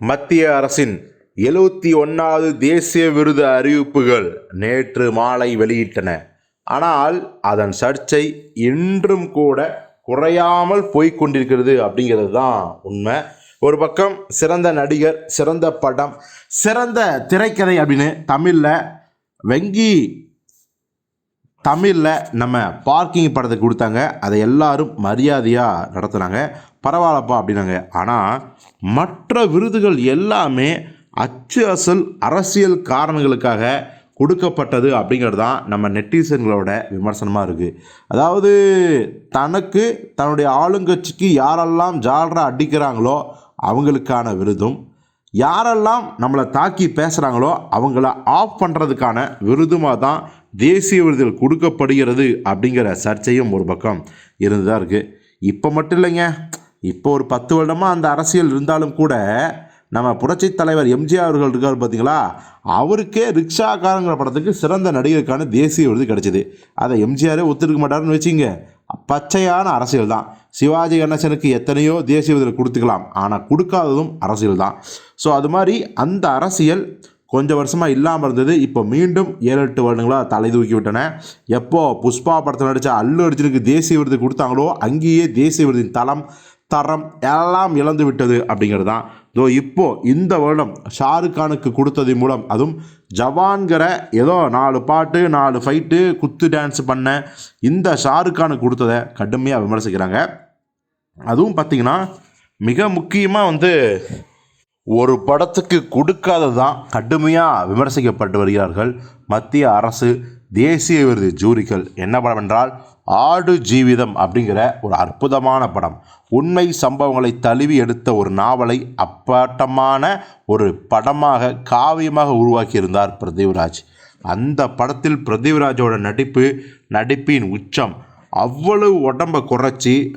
மத்திய அரசின் எழுவத்தி ஒன்றாவது தேசிய விருது அறிவிப்புகள் நேற்று மாலை வெளியிட்டன. ஆனால் அதன் சர்ச்சை இன்றும் கூட குறையாமல் போய்கொண்டிருக்கிறது அப்படிங்கிறது தான் உண்மை. ஒரு பக்கம் சிறந்த நடிகர் சிறந்த படம் சிறந்த திரைக்கதை அப்படின்னு தமிழில் வெங்கி தமிழில் நம்ம பார்க்கிங் படத்தை கொடுத்தாங்க. அதை எல்லாரும் மரியாதையாக நடத்துனாங்க. பரவாயில்லப்பா அப்படின்னாங்க. ஆனால் மற்ற விருதுகள் எல்லாமே அச்சு அசல் அரசியல் காரணங்களுக்காக கொடுக்கப்பட்டது அப்படிங்கிறது தான் நம்ம நெட்டிசன்களோட விமர்சனமாக இருக்குது அதாவது தனக்கு தன்னுடைய ஆளுங்கட்சிக்கு யாரெல்லாம் ஜாலராக அடிக்கிறாங்களோ அவங்களுக்கான விருதும் யாரெல்லாம் நம்மளை தாக்கி பேசுகிறாங்களோ அவங்கள ஆஃப் பண்ணுறதுக்கான விருதுமாக தான் தேசிய விருதுகள் கொடுக்கப்படுகிறது அப்படிங்கிற சர்ச்சையும் ஒரு பக்கம் இருந்து தான் இருக்குது இப்போ மட்டும் இல்லைங்க. இப்போ ஒரு பத்து வருடமாக அந்த அரசியல் இருந்தாலும் கூட நம்ம புரட்சித் தலைவர் எம்ஜிஆர் அவர்கள் இருக்கார் பார்த்தீங்களா அவருக்கே ரிக்ஷாக்காரங்கிற படத்துக்கு சிறந்த நடிகருக்கான தேசிய விருது கிடைச்சிது. அதை எம்ஜிஆரே ஒத்துருக்க மாட்டாருன்னு வச்சுங்க பச்சையான அரசியல் தான். சிவாஜி கணேசனுக்கு எத்தனையோ தேசிய விருது கொடுத்துக்கலாம். ஆனால் கொடுக்காததும் அரசியல் தான். ஸோ அது மாதிரி அந்த அரசியல் கொஞ்சம் வருஷமாக இல்லாமல் இருந்தது. இப்போ மீண்டும் ஏழு எட்டு வருடங்களாக தலை தூக்கி விட்டன. எப்போ புஷ்பா படத்தில் நடித்த அல்லு அர்ஜுனுக்கு தேசிய விருது கொடுத்தாங்களோ அங்கேயே தேசிய விருதின் தளம் தரம் எல்லாம் இழந்து விட்டது அப்படிங்கிறது தான். இதோ இப்போ இந்த வருடம் ஷாருக் கானுக்கு கொடுத்தது மூலம் அதுவும் ஜவான்கிற ஏதோ நாலு பாட்டு நாலு ஃபைட்டு குத்து டான்ஸ் பண்ண இந்த ஷாருக் கானுக்கு கொடுத்ததை கடுமையாக விமர்சிக்கிறாங்க. அதுவும் பார்த்திங்கன்னா மிக முக்கியமாக வந்து ஒரு படத்துக்கு கொடுக்காதது தான் கடுமையாக விமர்சிக்கப்பட்டு வருகிறார்கள். மத்திய அரசு தேசிய விருது ஜூரிகள் என்ன படம் என்றால் ஆடு ஜீவிதம் அப்படிங்கிற ஒரு அற்புதமான படம். உண்மை சம்பவங்களை தழுவி எடுத்த ஒரு நாவலை அப்பட்டமான ஒரு படமாக காவியமாக உருவாக்கியிருந்தார் பிரதீவ்ராஜ் அந்த படத்தில் பிரதீவ்ராஜோட நடிப்பு நடிப்பின் உச்சம் அவ்வளவு உடம்பை குறைச்சி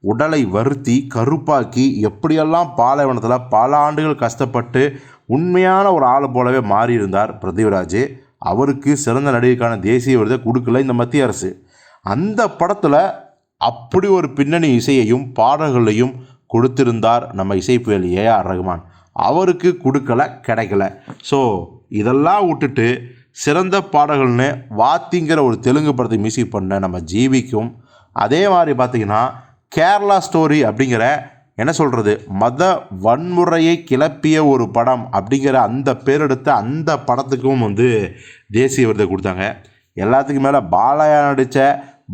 உடலை வருத்தி கருப்பாக்கி எப்படியெல்லாம் பாலைவனத்தில் பல ஆண்டுகள் கஷ்டப்பட்டு உண்மையான ஒரு ஆள் போலவே மாறியிருந்தார் பிரதீவராஜ் அவருக்கு சிறந்த நடிகைக்கான தேசிய விருதை கொடுக்கல இந்த மத்திய அரசு. அந்த படத்தில் அப்படி ஒரு பின்னணி இசையையும் பாடல்களையும் கொடுத்திருந்தார் நம்ம இசைப்புயல் ஏஆர் ரகுமான். அவருக்கு கொடுக்கல கிடைக்கல. ஸோ இதெல்லாம் விட்டுட்டு சிறந்த பாடல்கள்னு வாத்திங்கிற ஒரு தெலுங்கு படத்தை மியூசிக் பண்ண நம்ம ஜீவிக்கும். அதே மாதிரி பார்த்திங்கன்னா கேரளா ஸ்டோரி அப்படிங்கிற என்ன சொல்கிறது மத வன்முறையை கிளப்பிய ஒரு படம் அப்படிங்கிற அந்த பேரெடுத்த அந்த படத்துக்கும் வந்து தேசிய விருதை கொடுத்தாங்க. எல்லாத்துக்கும் மேலே பாலாயா நடித்த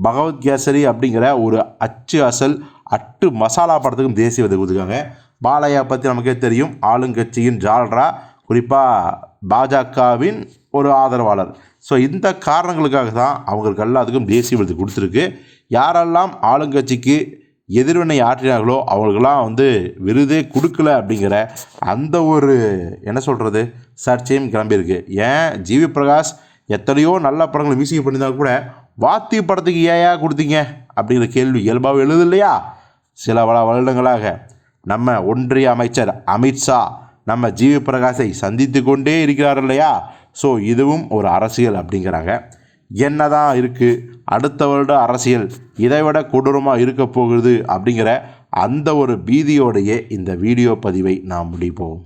பகவத் கேசரி அப்படிங்கிற ஒரு அச்சு அசல் அட்டு மசாலா படத்துக்கும் தேசிய விருது கொடுத்துருக்காங்க. பாலையா பற்றி நமக்கே தெரியும். ஆளுங்கட்சியின் ஜால்ரா குறிப்பாக பாஜகவின் ஒரு ஆதரவாளர். ஸோ இந்த காரணங்களுக்காக தான் அவங்களுக்கு எல்லாத்துக்கும் தேசிய விருது கொடுத்துருக்கு. யாரெல்லாம் ஆளுங்கட்சிக்கு எதிர்வினை ஆற்றினார்களோ அவங்களுக்கெல்லாம் வந்து விருதே கொடுக்கல அப்படிங்கிற அந்த ஒரு என்ன சொல்கிறது சர்ச்சையும் கிளம்பியிருக்கு. ஏன்? ஜிவி பிரகாஷ் எத்தனையோ நல்ல படங்களை மியூசிக் பண்ணியிருந்தா கூட வாத்தி படத்துக்கு ஏயா கொடுத்தீங்க? அப்படிங்கிற கேள்வி இயல்பாக எழுது இல்லையா சில பல வருடங்களாக நம்ம ஒன்றிய அமைச்சர் அமித்ஷா நம்ம ஜிவி பிரகாஷை சந்தித்து கொண்டே இருக்கிறார் இல்லையா? ஸோ இதுவும் ஒரு அரசியல் அப்படிங்கிறாங்க. என்னதான் இருக்குது அடுத்த வருட அரசியல் இதைவிட கொடூரமாக இருக்க போகுது அப்படிங்கிற அந்த ஒரு பீதியோடையே இந்த வீடியோ பதிவை நாம் முடிப்போம்.